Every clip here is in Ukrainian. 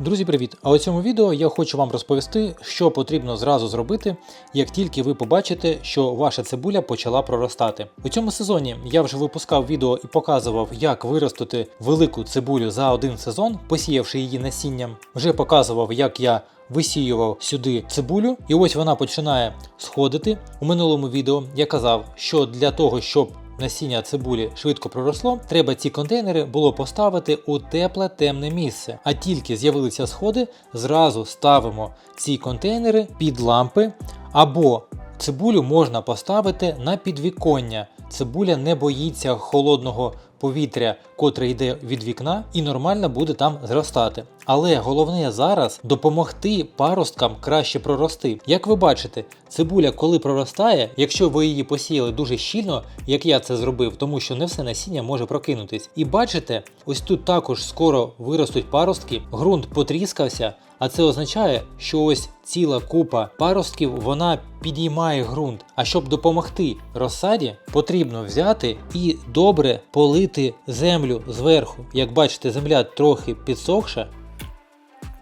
Друзі, привіт! А у цьому відео я хочу вам розповісти, що потрібно зразу зробити, як тільки ви побачите, що ваша цибуля почала проростати. У цьому сезоні я вже випускав відео і показував, як виростити велику цибулю за один сезон, посіявши її насінням. Вже показував, як я висіював сюди цибулю, і ось вона починає сходити. У минулому відео я казав, що для того, щоб насіння цибулі швидко проросло, треба ці контейнери було поставити у тепле темне місце. А тільки з'явилися сходи, зразу ставимо ці контейнери під лампи або цибулю можна поставити на підвіконня. Цибуля не боїться холодного повітря, котре йде від вікна, і нормально буде там зростати. Але головне зараз допомогти паросткам краще прорости. Як ви бачите, цибуля, коли проростає, якщо ви її посіяли дуже щільно, як я це зробив, тому що не все насіння може прокинутись. І бачите, ось тут також скоро виростуть паростки, ґрунт потріскався. А це означає, що ось ціла купа паростків вона підіймає ґрунт. А щоб допомогти розсаді, потрібно взяти і добре полити землю зверху. Як бачите, земля трохи підсохша.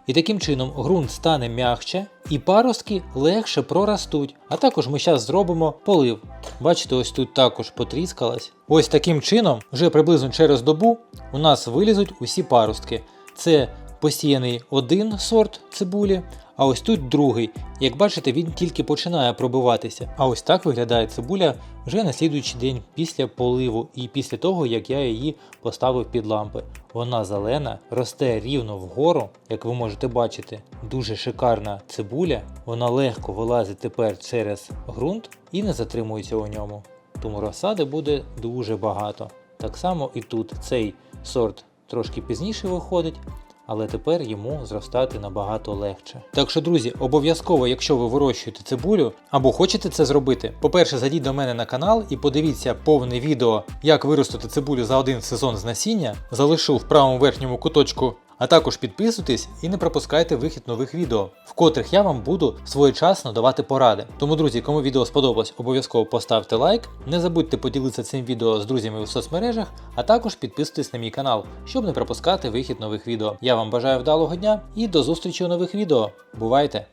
І таким чином ґрунт стане м'якше і паростки легше проростуть. А також ми зараз зробимо полив. Бачите, ось тут також потріскалась. Ось таким чином, вже приблизно через добу у нас вилізуть усі паростки. Це посіяний один сорт цибулі, а ось тут другий. Як бачите, він тільки починає пробиватися. А ось так виглядає цибуля вже на слідуючий день після поливу і після того, як я її поставив під лампи. Вона зелена, росте рівно вгору, як ви можете бачити, дуже шикарна цибуля. Вона легко вилазить тепер через ґрунт і не затримується у ньому. Тому розсади буде дуже багато. Так само і тут цей сорт трошки пізніше виходить, але тепер йому зростати набагато легше. Так що, друзі, обов'язково, якщо ви вирощуєте цибулю або хочете це зробити, по-перше, зайдіть до мене на канал і подивіться повне відео, як виростити цибулю за один сезон з насіння. Залишу в правому верхньому куточку. А також підписуйтесь і не пропускайте вихід нових відео, в котрих я вам буду своєчасно давати поради. Тому, друзі, кому відео сподобалось, обов'язково поставте лайк. Не забудьте поділитися цим відео з друзями в соцмережах, а також підписуйтесь на мій канал, щоб не пропускати вихід нових відео. Я вам бажаю вдалого дня і до зустрічі у нових відео. Бувайте!